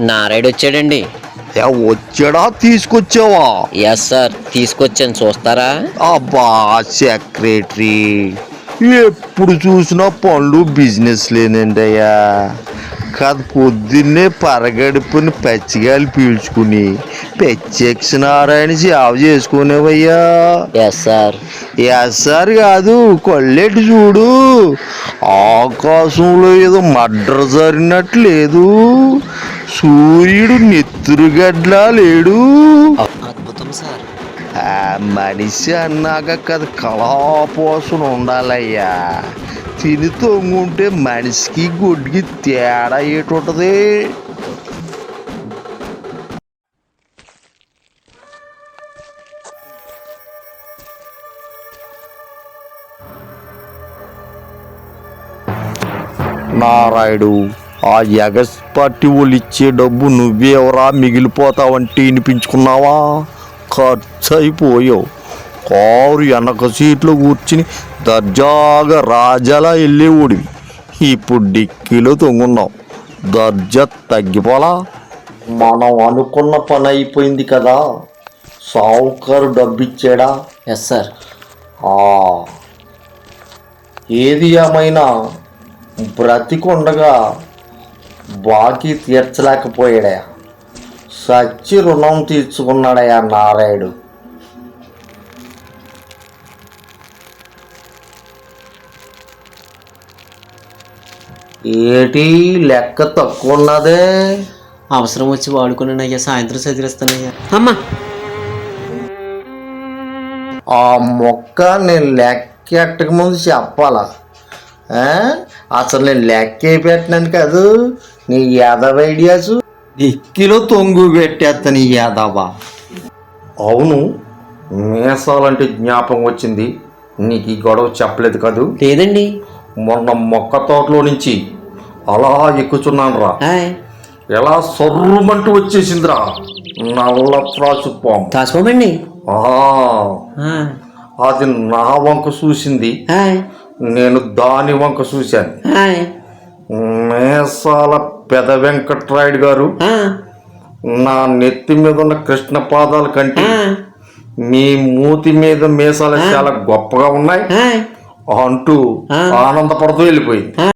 నారాయుడు వచ్చాడండి. వచ్చాడా? తీసుకొచ్చావా? ఎస్ సార్ తీసుకొచ్చాను. చూస్తారా? అబ్బా సెక్రటరీ. ఎప్పుడు చూసినా పనులు బిజినెస్ లేనండయ్యా. కాదు పొద్దున్నే పరగడుపుని పచ్చిగాలి పీల్చుకుని పెచ్చెక్స్ నారాయణ సేవ చేసుకునేవయ్యా. ఎస్ సార్ ఎస్ఆర్ కాదు కొల్లెటి చూడు. ఆకాశంలో ఏదో మడ్ర జరిగినట్టు లేదు సూర్యుడు నెత్తురుగడ్లా లేడు. అద్భుతం సార్ ఆ మనిషి అన్నాక కదా కళాపోసన ఉండాలయ్యా. తిని తొంగుంటే మనిషికి గుడ్డికి తేడా ఏటుంటది? నారాయుడు ఆ ఎగస్ పార్టీ వాళ్ళు ఇచ్చే డబ్బు నువ్వేవరా మిగిలిపోతావంటే వినిపించుకున్నావా? ఖర్చు అయిపోయావు. కారు వెనక సీట్లో కూర్చుని దర్జాగా రాజాలా వెళ్ళేవాడివి ఇప్పుడు డిక్కీలో తొంగున్నావు దర్జా తగ్గిపోలా? మనం అనుకున్న పని అయిపోయింది కదా. సావుకారు డబ్బు ఇచ్చాడా ఎస్ సార్. ఆ, ఏది ఏమైనా బ్రతికుండగా బాకీ తీర్చలేకపోయాడయా సచ్చి రుణం తీర్చుకున్నాడయా నారాయుడు ఏటి లెక్క తక్కువ ఉన్నదే? అవసరం వచ్చి వాడుకున్నాను అయ్యా సాయంత్రం చదివిస్తానయ్యా. అమ్మా! ఆ మొక్క నేను లెక్క ఎట్టక ముందు చెప్పాలా? ఆ? అసలు నేను లెక్క పెట్టినాను కాదు నీ యాదవ ఐడియాస్. ఇక్కిలో తొంగు పెట్టేస్తాను ఈ యాదవ. అవును మీసాలంటే జ్ఞాపకం వచ్చింది నీకు ఈ గొడవ చెప్పలేదు కదూ. లేదండి మొన్న మొక్క తోటలో నుంచి అలా ఎక్కుచున్నాను రా ఎలా సర్రుమంటూ వచ్చేసిందిరా. నల్ల త్రాచు పాము. అది నా వంక చూసింది. నేను దాని వంక చూశాను. మేసాల పెద వెంకట్రాయుడు గారు నా నెత్తి మీద ఉన్న కృష్ణ పాదాల కంటే మీ మూతి మీద మీసాలు చాలా గొప్పగా ఉన్నాయి. అంటూ ఆనందపడుతూ వెళ్ళిపోయింది.